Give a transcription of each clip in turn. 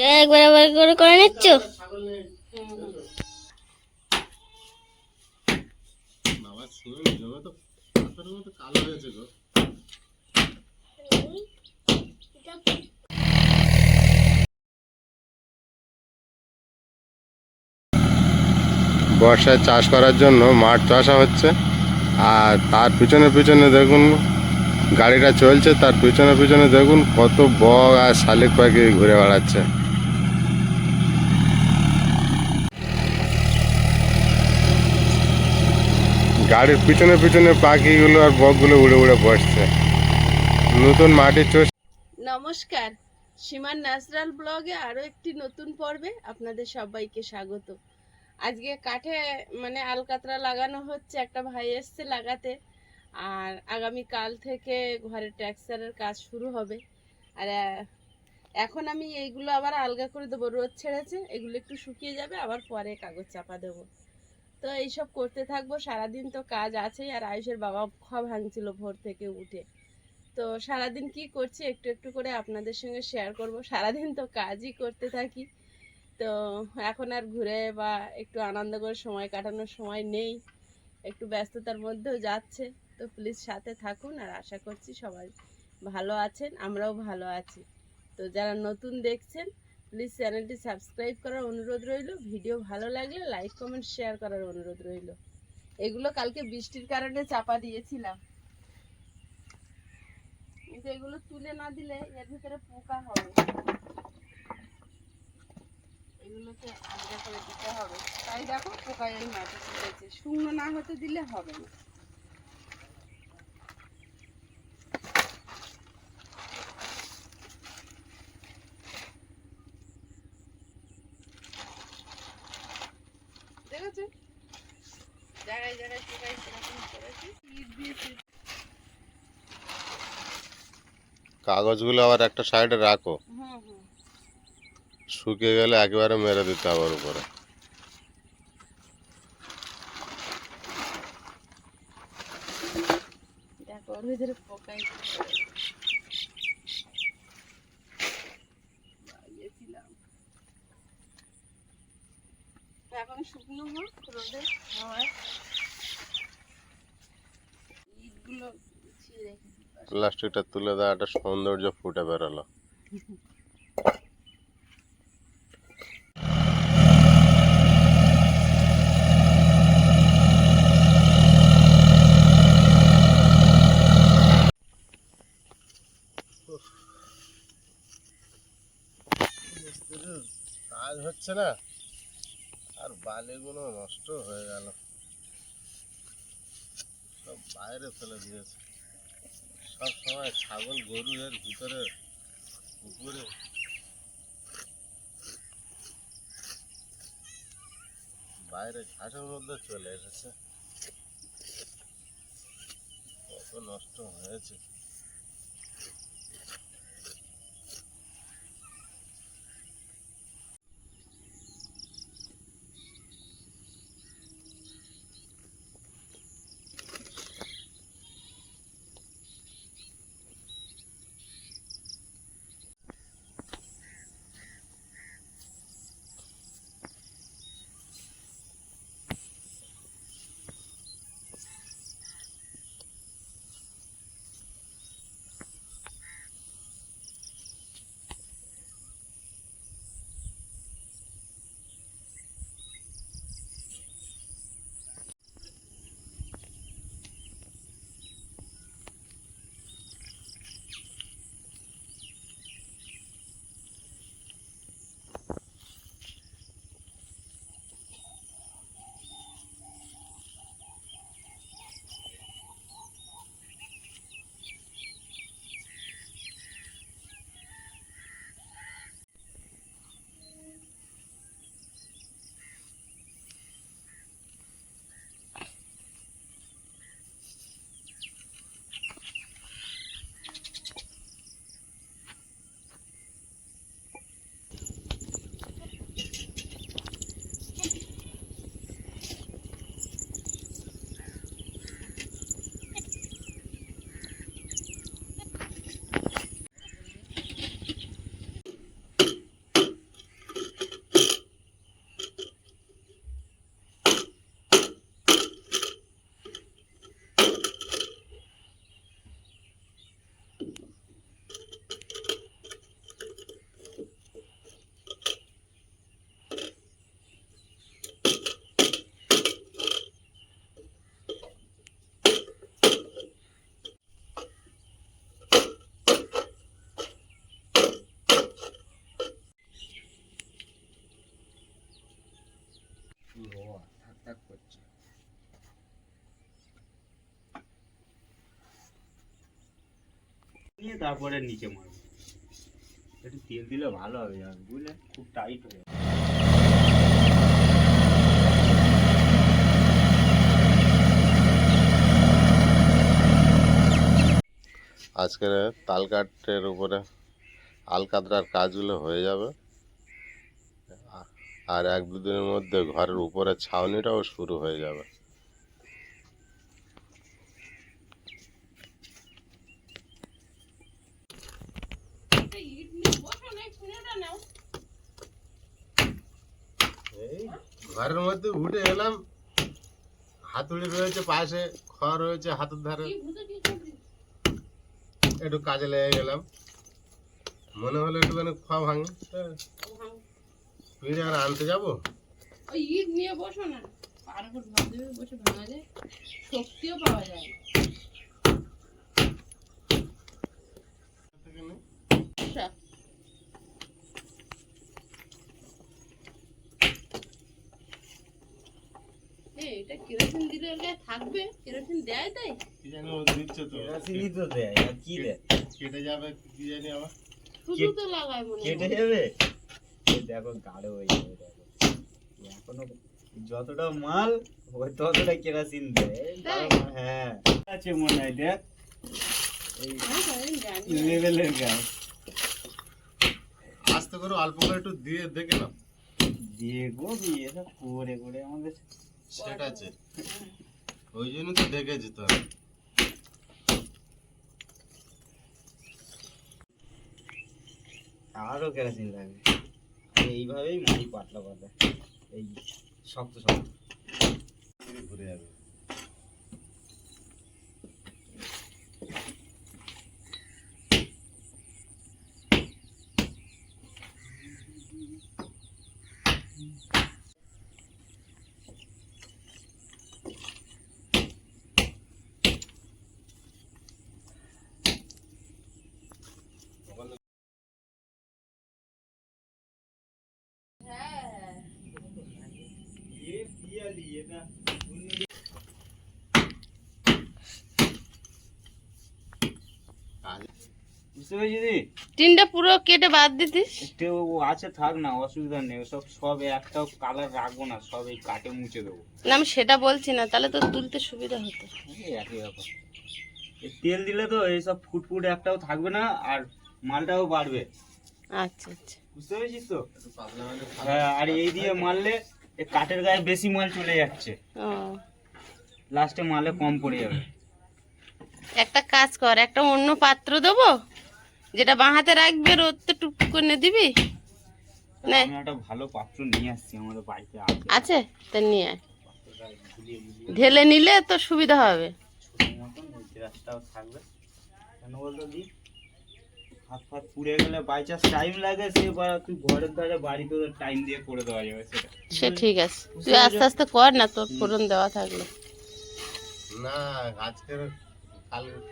একবার একবার করে করে নিচ্ছ? বর্ষায় চাষ করার জন্য মাঠ চাষা হচ্ছে আর তার পিছনে পিছনে দেখুন গাড়িটা চলছে তার পিছনে পিছনে দেখুন কত বগ আর শালিক পাখি ঘুরে বেড়াচ্ছে। গাড়ির পিছনে পিছনে পাখিগুলো আর বকগুলো উড়ে উড়ে বসছে। নতুন মাটির চষ নমস্কার। সীমান ন্যাচারাল ব্লগে আরও একটি নতুন পর্বে আপনাদের সবাইকে স্বাগত। আজকে কাঠে মানে আলকাতরা লাগানো হচ্ছে, একটা ভাই এসছে লাগাতে। আর আগামী কাল থেকে ঘরে ট্যাক্সারের কাজ শুরু হবে। আর এখন আমি এইগুলো আবার আলগা করে দেবো। রোদ ছেড়েছে, এগুলো একটু শুকিয়ে যাবে, আবার পরে কাগজ চাপা দেবো। তো এইসব করতে থাকব, সারাদিন তো কাজ আছেই আর আয়ুষের বাবা খোয়া ভাঙছিল ভোর থেকে উঠে। তো সারাদিন কি করছি একটু একটু করে আপনাদের সঙ্গে শেয়ার করব। সারাদিন তো কাজই করতে থাকি। তো এখন আর ঘুরে বা একটু আনন্দ করে সময় কাটানোর সময় নেই। একটু ব্যস্ততার মধ্যেও যাচ্ছে। তো প্লিজ সাথে থাকুন আর আশা করছি সবাই ভালো আছেন, আমরাও ভালো আছি। তো যারা নতুন দেখছেন প্লিজ চ্যানেলটি সাবস্ক্রাইব করার অনুরোধ রইল। ভিডিও ভালো লাগলে লাইক কমেন্ট শেয়ার করার অনুরোধ রইল। এগুলো কালকে বৃষ্টির কারণে চাপা দিয়েছিলাম। কিন্তু এগুলো তুলে না দিলে এর ভিতরে পোকা হবে। এগুলোকে আলাদা করে দিতে হবে। তাই দেখো পোকা এই মাটি শুকনো না হতে দিলে হবে না দেখেছ জায়গায় জায়গায় পোকায় সেরকম করেছে। ইট দিয়েছে কাগজগুলো আবার একটা সাইডে রাখো। শুকিয়ে গেলে একেবারে মেরে দিতে হবে উপরে দেখো ওর ভিতরে পোকাই লাগিয়েছিলাম এখন শুকনো হোক রোদে। প্লাস্টিকটা তুলে দেওয়া একটা সৌন্দর্য ফুটে বেরোলো। কাজ হচ্ছে না? আর বালিগুলো নষ্ট হয়ে গেল। সব বাইরে ফেলে দিয়েছে। সব সময় ছাগল গরু এর ভিতরে, পুকুরে। বাইরে ঘাসের মধ্যে চলে এসেছে। কত নষ্ট হয়েছে। তারপরে নিচে মারবো। একটু তেল দিলে ভালো হবে আর বুঝলে? খুব টাইট হয়ে যাবে। আজকের তালকাটের উপরে আলকাতরার কাজগুলো হয়ে যাবে। আর এক দুদিনের মধ্যে ঘরের উপরে ছাউনিটাও শুরু হয়ে যাবে এই ঘরের মধ্যে উঠে এলাম। হাতুড়ি রয়েছে পাশে খড় রয়েছে হাতের ধারে। একটু কাজে লেগে গেলাম। মনে হলো একটুখানি খোয়া ভাঙে। তুই আর আনতে যাব? ইট নিয়ে বসো না। পার বসে ভাঙা যায়। শক্তিও পাওয়া যায় আচ্ছা। এই, এটা কেরোসিন গায়ে থাকবে? কেরোসিন দেয় তাই? কি জানি ও দিচ্ছে তো। কেরাসিনই তো দেয় আর কি দেয়? কেটে যাবে কি জানি আবার। শুধু তো লাগায় মনে কেটে যাবে? দেখো গাঢ় হয়ে যাবে দেখো। এখনও যতটা মাল ওই ততটা কেরাসিন দেয়। হ্যাঁ। আছে মনে হয় দেখ। এই না। লেভেলের গাছ আস্তে করে অল্প করে একটু দিয়ে দেখে নাও। দিয়ে গো দিয়ে করে করে আমাদের। সেটা আছে। ওই জন্য তো দেখেছি তো। আরও কেরাসিন লাগবে এইভাবেই মাটি পাতলা পাতলা। এই শক্ত শক্ত। ঘুরে যাবে হ্যাঁ বুঝতে পেরেছি টিনটা পুরো কেটে বাদ দিতিস? একটু আছে থাক না অসুবিধা নেই। সব সব একটাও কালার রাখব না সব এই কাটে মুছে দেবো। না আমি সেটা বলছি না তাহলে তো তুলতে সুবিধা হতো। একই ব্যাপার। তেল দিলে তো এইসব ফুটফুট একটাও থাকবে না আর মালটাও বাড়বে। আচ্ছা আচ্ছা। বুঝতে পেরেছিস তো? হ্যাঁ আর এই দিয়ে মারলে কাঠের গায়ে বেশি মাল চলে যাচ্ছে। লাস্টে মালে কম পড়ে যাবে। একটা কাজ কর একটা অন্য পাত্র দেবো যেটা বাঁ হাতে রাখবে রোদ তো টুক করে দিবি? না একটা ভালো পাত্র নিয়ে আসছি আমাদের বাড়িতে আছে। আছে? তা নিয়ে আয়। ঢেলে নিলে তো সুবিধা হবে। ছোট মতন ওই গ্লাসটাও থাকবে। কেন বলতো দি হাত ফাত পুড়ে গেলে বাই চান্স টাইম লাগে সে তুই ঘরের ধারে বাড়িতে টাইম দিয়ে করে দেওয়া যাবে সেটা। সে ঠিক আছে। তুই আস্তে আস্তে কর না তোর ফোরন দেওয়া থাকল। না আজকের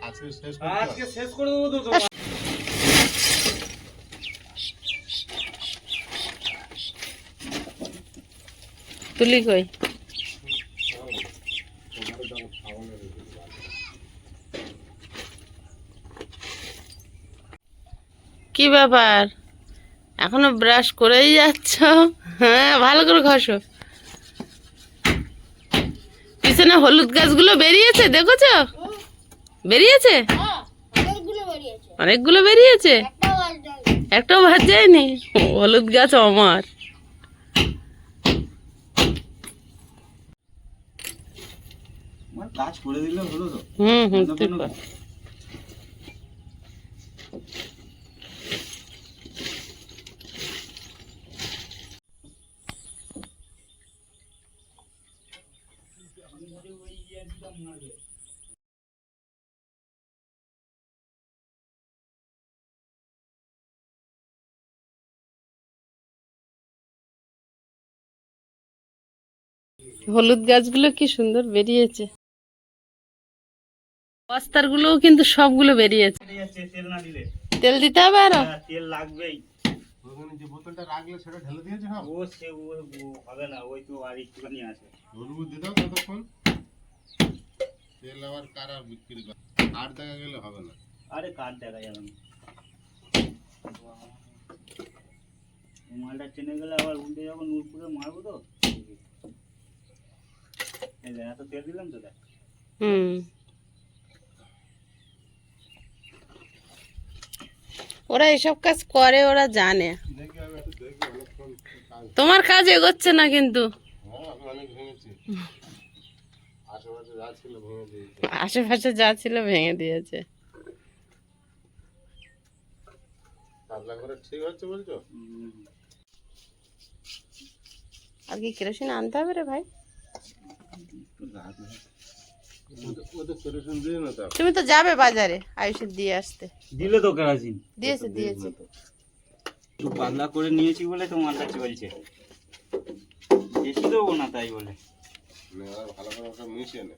আজকে শেষ আজকে শেষ করে দেবো তো তুলি কই? কি ব্যাপার? এখনও ব্রাশ করেই যাচ্ছ? হ্যাঁ ভালো করে ঘষো। পিছনে হলুদ গাছগুলো বেরিয়েছে, দেখেছ? বেরিয়েছে? অনেকগুলো বেরিয়েছে। একটাও ভাত যায়নি হলুদ গাছ আমার কাজ করে দিলে হলো তো। হুম হুম হলুদ গাছগুলো কি সুন্দর বেরিয়েছে। বস্তার গুলোও কিন্তু সবগুলো বেরিয়েছে। তেল না দিলে তেল দিতে হবে আরও? হ্যাঁ, তেল লাগবেই। ওখানে যে বোতলটা রাখলে সেটা ঢেলে দিয়েছে সব ও সে ও হবে না ওই তো আর একটুখানি আছে। হলুদ দিয়ে দাও ততক্ষণ তেল আবার কারা বিক্রি করে আর দেখা গেলে হবে না? আরে কাঠ দেখা যাবে না মালটা টেনে গেলে আবার উল্টে যখন মারবো তো? এই দেখ এত তেল দিলাম তো দেখ। হুম। ওরা এসব কাজ করে, ওরা জানে। তোমার কাজ এগোচ্ছে না কিন্তু? আশেপাশে যা ছিল ভেঙে দিয়েছে। আর কি কেরোসিন আনতে হবে রে ভাই? তুমি তো যাবে বাজারে আয়ুষের দিয়ে আসতে। দিলে তো কেরাসিন। দিয়েছে দিয়েছে। একটু পাতলা করে নিয়েছি বলে তো মালটা চলছে। বেশি দেবো না তাই বলে। নে, এবার ভালো করে ওটা মিশিয়ে নে।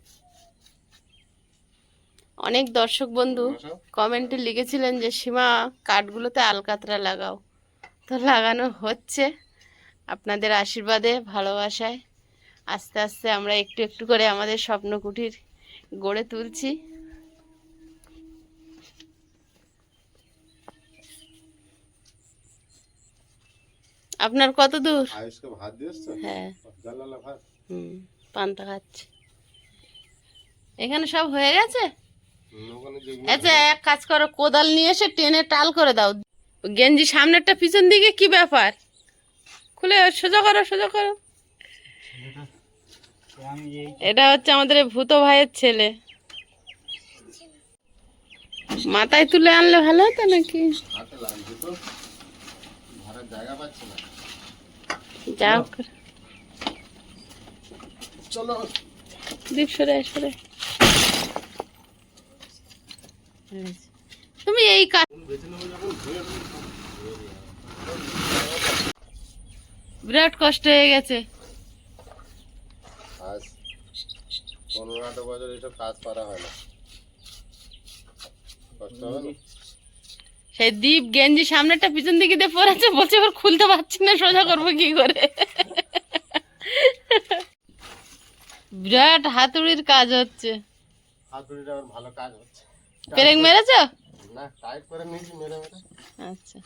অনেক দর্শক বন্ধু কমেন্টে লিখেছিলেন যে সীমা কাঠগুলোতে আলকাতরা লাগাও। তো লাগানো হচ্ছে আপনাদের আশীর্বাদে ভালোবাসায়। আস্তে আস্তে আমরা একটু একটু করে আমাদের স্বপ্ন কুটির গড়ে তুলছি। আপনার কত দূর? হ্যাঁ। হুম পান্তা খাচ্ছে। এখানে সব হয়ে গেছে? আচ্ছা এক কাজ করো কোদাল নিয়ে এসে টেনে টাল করে দাও। গেঞ্জি সামনেরটা পিছন দিকে কি ব্যাপার? খুলে সোজা করো সোজা করো। এটা হচ্ছে আমাদের ভূত ভাইয়ের ছেলে। মাথায় তুলে আনলে ভালো হতো নাকি? চলো। দিক সরে তুমি এই কাজ। বিরাট কষ্ট হয়ে গেছে আজ পনেরো আঠারো বছর এসব কাজ করা হয় না। কষ্ট হবে না? সেই দ্বীপ গেঞ্জি সামনেটা পিছন দিকে দিয়ে পড়েছে বলছে এবার খুলতে পারছি না সোজা করব কি করে? বিরাট হাতুড়ির কাজ হচ্ছে। হাতুড়িটা আমার ভালো কাজ হচ্ছে। পেরেক মেরেছো? না টাইট করে নিয়েছি মেরে মেরে। আচ্ছা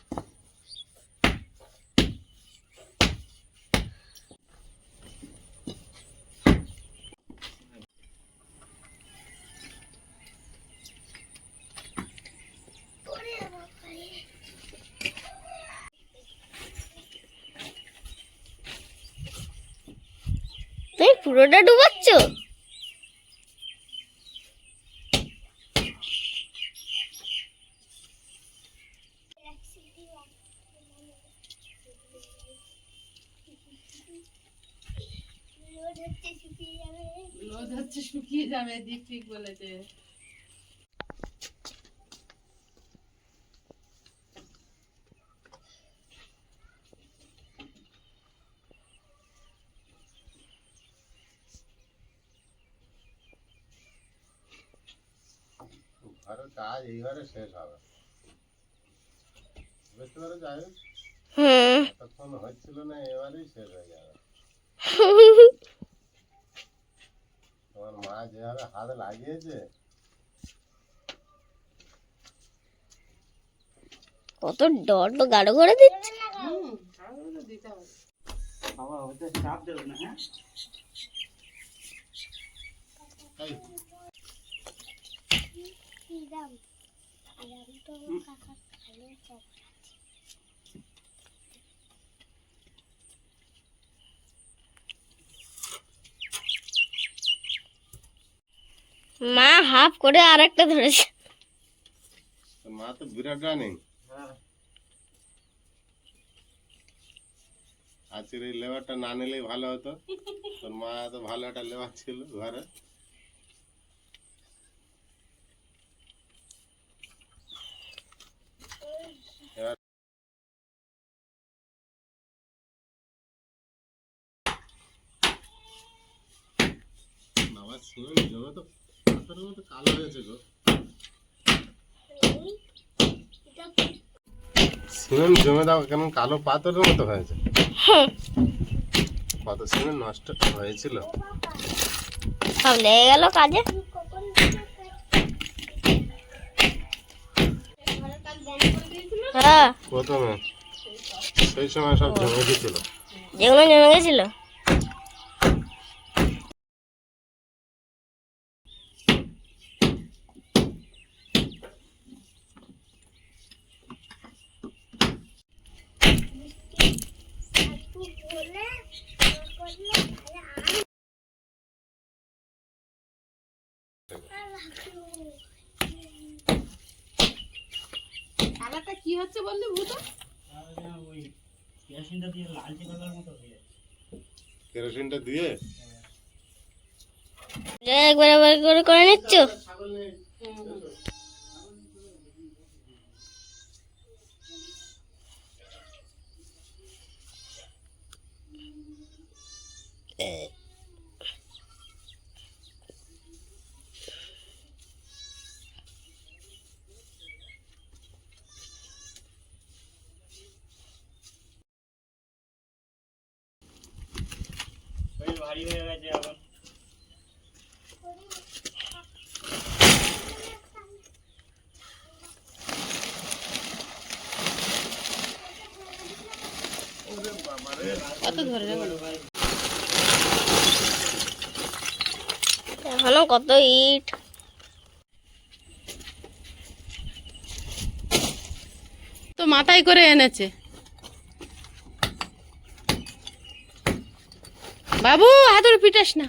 তুমি পুরোটা ডুবাচ্ছ? রোদ হচ্ছে শুকিয়ে যাবে। দীপ ঠিক বলেছে। কাজ এইবারে শেষ হবে। বুঝতে পারো যাই হুম এতক্ষণ হচ্ছিল না এবারেই শেষ হয়ে যাবে। তোমার মা যেভাবে হাত লাগিয়েছে। কত ডট গাঢ় করে দিচ্ছে। বাবা ওটা চাপ দেবে না হ্যাঁ? এই, মা হাফ করে আর একটা ধরেছে। তোর মা তো বিরাট রানিং। আজকের এই লেবারটা না নিলেই ভালো হতো। তোর মা তো ভালো একটা লেবার ছিল ঘরে এবার জমে তো পাথরের মতো কালো হয়েছে গো। সিমেন্ট জমে দাও কেমন কালো পাথরের মতো হয়েছে? কত সিমেন্ট নষ্ট হয়েছিল? সব লেগে গেল কাজে? হ্যাঁ। প্রথমে। সেই সময় সব জমে গেছিল। যেগুলো জমে গেছিল। কালারটা কি হচ্ছে বললি ভূত? ওই কেরোসিনটা দিয়ে লালচে কালার মতো হয়ে যাচ্ছে। কেরোসিনটা দিয়ে? একবার একবার করে করে নিচ্ছ? ওই ভারী হয়ে গেছে এখন কত ধরে এখনও কত ইট? তো মাথায় করে এনেছে। বাবু হাতুড়ি পিটাস না।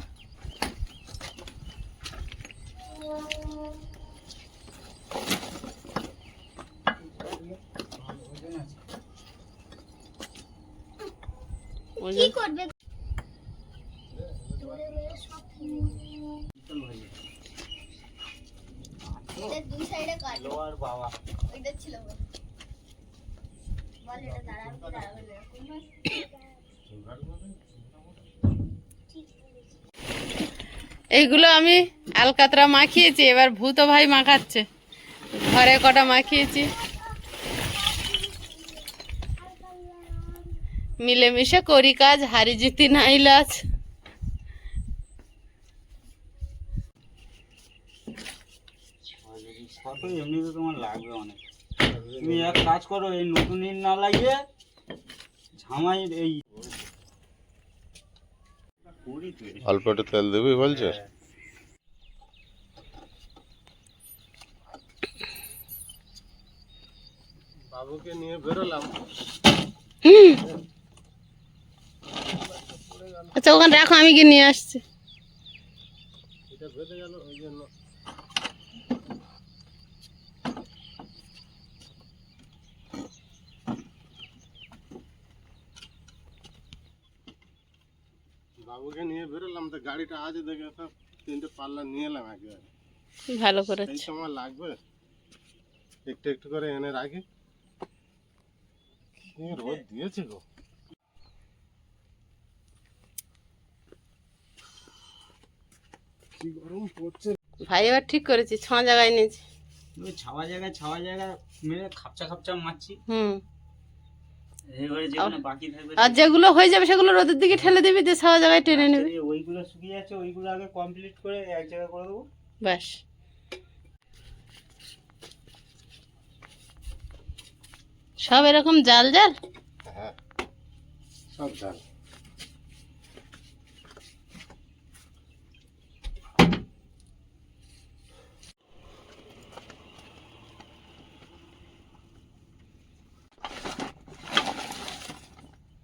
ওজন- করবে? দুই সাইডে কাট। লোয়ার বাবা। ওইটা ছিল বল। এটা দাঁড়াবে দাঁড়াবে এইগুলো আমি আলকাতরা মাখিয়েছি, এবার ভূত ভাই মাখাচ্ছে। ঘরে কটা মাখিয়েছি। মিলেমিশে করি কাজ, হারি জিতি এমনিতে তোমার তুমি এক কাজ করো, এই নতুন না লাগিয়ে ঝামাই এই অল্প একটু তেল দিবি বলছিস বাবুকে নিয়ে বেরোলাম। আচ্ছা ওখানে রাখো আমি গিয়ে নিয়ে আসছি। এটা বেঁধে গেল ওই জন্য। বাবুকে নিয়ে বেরোলাম তো গাড়িটা আছে দেখে তো তিনটে পাল্লা নিয়ে এলাম একেবারে। ভালো এই সময় লাগবে? একটু একটু করে এনে রাখি। রোদ দিয়েছে গো। কি গরম পড়ছে। ভাই এবার ঠিক করেছি ছ জায়গায় নিয়েছি। ছাওয়া জায়গায় ছাওয়া জায়গায় মেরে খাপচা খাপচা মারছি। হুম এবারে যেখানে বাকি থাকবে আর যেগুলো হয়ে যাবে সেগুলো রোদের দিকে ঠেলে দিবি যে সারা জায়গায় টেনে নেবে। ওইগুলো শুকিয়ে যাচ্ছে ওইগুলো আগে কমপ্লিট করে এক জায়গায় করে দেবো। ব্যাস। সব এরকম জাল জাল? হ্যাঁ। সব জাল।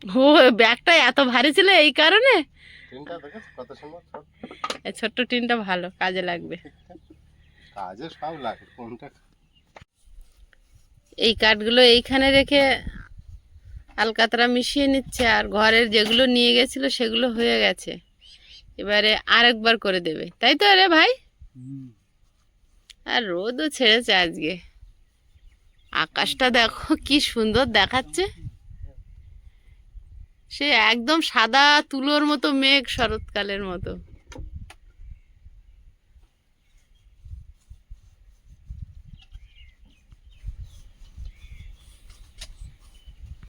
ও ব্যাগটা এত ভারী ছিল এই কারণে? ছোট্ট টিনটা ভালো কাজে লাগবে। কাজে সব লাগে কোনটা এই কাঠগুলো এইখানে রেখে আলকাতরা মিশিয়ে নিচ্ছে আর ঘরের যেগুলো নিয়ে গেছিল সেগুলো হয়ে গেছে। এবারে আরেকবার করে দেবে। তাই তো রে ভাই? আর রোদও ছেড়েছে আজকে। আকাশটা দেখো কি সুন্দর দেখাচ্ছে। সে একদম সাদা তুলোর মতো মেঘ শরৎকালের মতো।